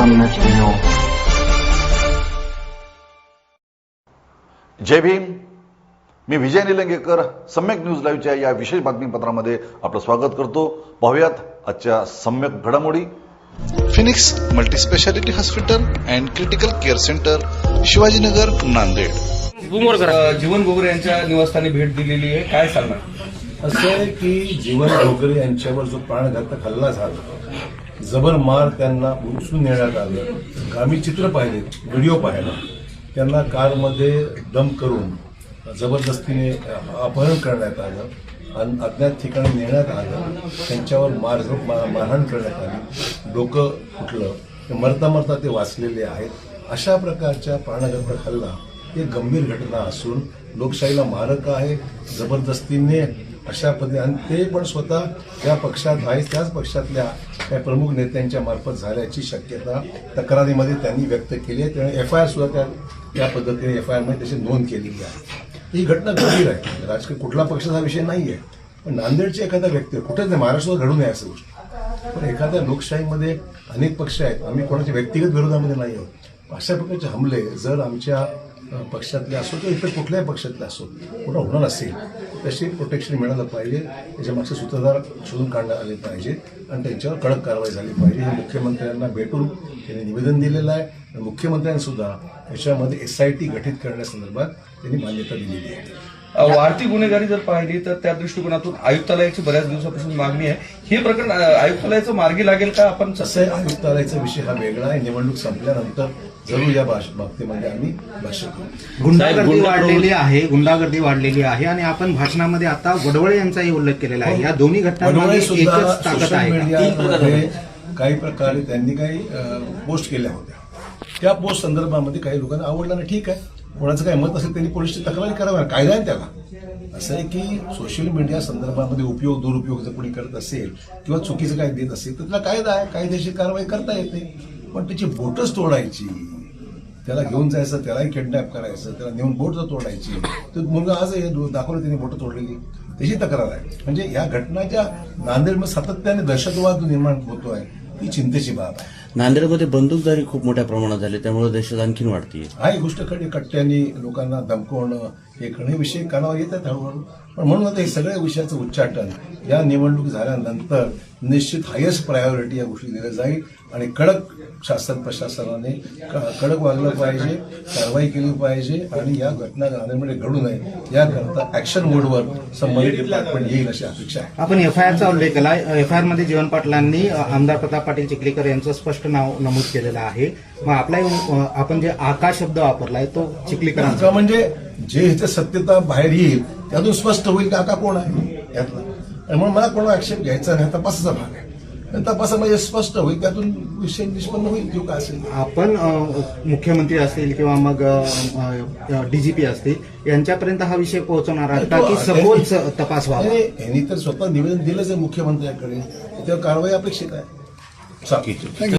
सम्यक न्यूज जय भीम। मी विजय निलंगेकर सम्यक न्यूज लाईव्हच्या या विशेष बातमीपत्रामध्ये आपलं स्वागत करतो. पाहुयात आजच्या सम्यक घडामोडी. Phoenix multispeciality hospital and critical care centre Shivajinagar Nanded. Jeevan Gogare यांच्या निवासस्थानी भेट दिलेली आहे. काय सांगणार? असं आहे की जीवन डोगरे यांच्यावर जो प्राणघातक हल्ला झाला जबर मार त्यांना उचलून नेण्यात आलं. आम्ही चित्र पाहिले व्हिडिओ पाहिला. त्यांना कारमध्ये दम करून जबरदस्तीने अपहरण करण्यात आलं आणि अज्ञात ठिकाणी नेण्यात आलं. त्यांच्यावर मार मा- मारहाण करण्यात आली. डोकं फुटलं. मरता मरता ते वाचलेले आहेत. अशा प्रकारच्या प्राणघातक हल्ला हे एक गंभीर घटना असून लोकशाहीला मारक आहे. जबरदस्तीने अशा पद्धती आणि ते पण स्वतः ज्या पक्षात आहे त्याच पक्षातल्या काही प्रमुख नेत्यांच्या मार्फत झाल्याची शक्यता तक्रारीमध्ये त्यांनी व्यक्त केली आहे. त्यामुळे एफ आय आर सुद्धा त्या त्या पद्धतीने एफ आय आरमध्ये त्याची नोंद केलेली आहे. ही घटना गंभीर आहे. म्हणजे राजकीय कुठला पक्षाचा विषय नाही आहे पण नांदेडची एखादा व्यक्ती कुठेच नाही महाराष्ट्रात घडू नये असं गोष्ट. पण एखाद्या लोकशाहीमध्ये अनेक पक्ष आहेत. आम्ही कोणाच्या व्यक्तिगत विरोधामध्ये नाही आहोत. अशा प्रकारचे हमले जर आमच्या पक्षातले असो किंवा इतर कुठल्याही पक्षातले असो कुठं होणार असेल. तशी प्रोटेक्शन मिळालं पाहिजे. त्याच्या मागचे सूत्रधार शोधून काढण्यात आले पाहिजे. आणि त्यांच्यावर कडक कारवाई झाली पाहिजे. हे मुख्यमंत्र्यांना भेटून त्यांनी निवेदन दिलेलं आहे. आणि मुख्यमंत्र्यांनीसुद्धा याच्यामध्ये एस आय टी गठीत करण्यासंदर्भात त्यांनी मान्यता दिलेली आहे. वाढती गुन्हेगारी जर पाहिली तर त्या दृष्टिकोनातून आयुक्तालयाची बऱ्याच दिवसापासून मागणी आहे. हे प्रकरण आयुक्तालयाचं मार्गी लागेल का? आपण तसं आहे आयुक्तालयाचा विषय हा वेगळा आहे. निवडणूक संपल्यानंतर जरूर या भाष बाबतीमध्ये आम्ही भाष्य करू. गुंडागर्दी वाढलेली आहे. गुंडागर्दी वाढलेली आहे आणि आपण भाषणामध्ये आता वडवळे यांचाही उल्लेख केलेला आहे. या दोन्ही घटनांमध्ये एकच ताकद आहे काही प्रकारे त्यांनी काही पोस्ट केल्या होत्या. त्या पोस्ट संदर्भामध्ये काही लोकांना आवडलं नाही. ठीक आहे. कोणाचं काय मत असेल त्यांनी पोलिसची तक्रारी करावी कायदा आहे त्याला. असं आहे की सोशल मीडिया संदर्भामध्ये उपयोग दुरुपयोग जर कोणी करत असेल किंवा चुकीचं काय देत असेल तर त्याला कायदा आहे. कायदेशीर कारवाई करता येते पण त्याची बोटच तोडायची त्याला घेऊन जायचं त्यालाही किडनॅप करायचं त्याला नेऊन बोट जर तोडायची तर मुलगा आज हे दाखवलं त्याने बोट तोडलेली. त्याची तक्रार आहे. म्हणजे या घटनाच्या नांदेडमध्ये सातत्याने दहशतवाद निर्माण होतो आहे ही चिंतेची बाब आहे. नांदेडमध्ये बंदूकदारी खूप मोठ्या प्रमाणात झाली त्यामुळे देशात आणखीन वाढतीये. हा एक गोष्ट खरी कट्ट्याने लोकांना धमकवणं हे करणं हे विषय कानावर येतात हळूहळू पण म्हणून आता हे सगळ्या विषयाचं उच्चाटन या निवडणूक झाल्यानंतर निश्चित हायेस्ट प्रायोरिटी या गोष्टी दिल्या जाईल आणि कडक शासन प्रशासनाने कडक वागलं पाहिजे कारवाई केली पाहिजे आणि या घटना नांदेडमध्ये घडू नये याकरता ऍक्शन मोडवर संबंधित डिपार्टमेंट येईल अशी अपेक्षा आहे. आपण एफ आय आरचा उल्लेख केला. एफ आय आरमध्ये जीवन पाटलांनी आमदार प्रताप पाटील चिखलीकर यांचं स्पष्ट नाव नमूद केलेलं आहे. मग आपला अ, आपण जे आकाश शब्द वापरलाय तो चिखलीकरांचा. म्हणजे जे ह्याचं सत्यता बाहेर येईल त्यातून स्पष्ट होईल की आका कोण आहे? यातलं म्हणून मला कोणा आक्षेप घ्यायचा नाही तपासाचा भाग आहे. तपासामध्ये स्पष्ट होईल त्यातून विषय निष्पन्न होईल किंवा काय असेल. आपण मुख्यमंत्री असतील किंवा मग डीजीपी असतील यांच्यापर्यंत हा विषय पोहोचवणार आहात का की सखोल तपास व्हावा? यांनी तर स्वतः निवेदन दिलंच आहे मुख्यमंत्र्यांकडे. त्यावर कारवाई अपेक्षित आहे.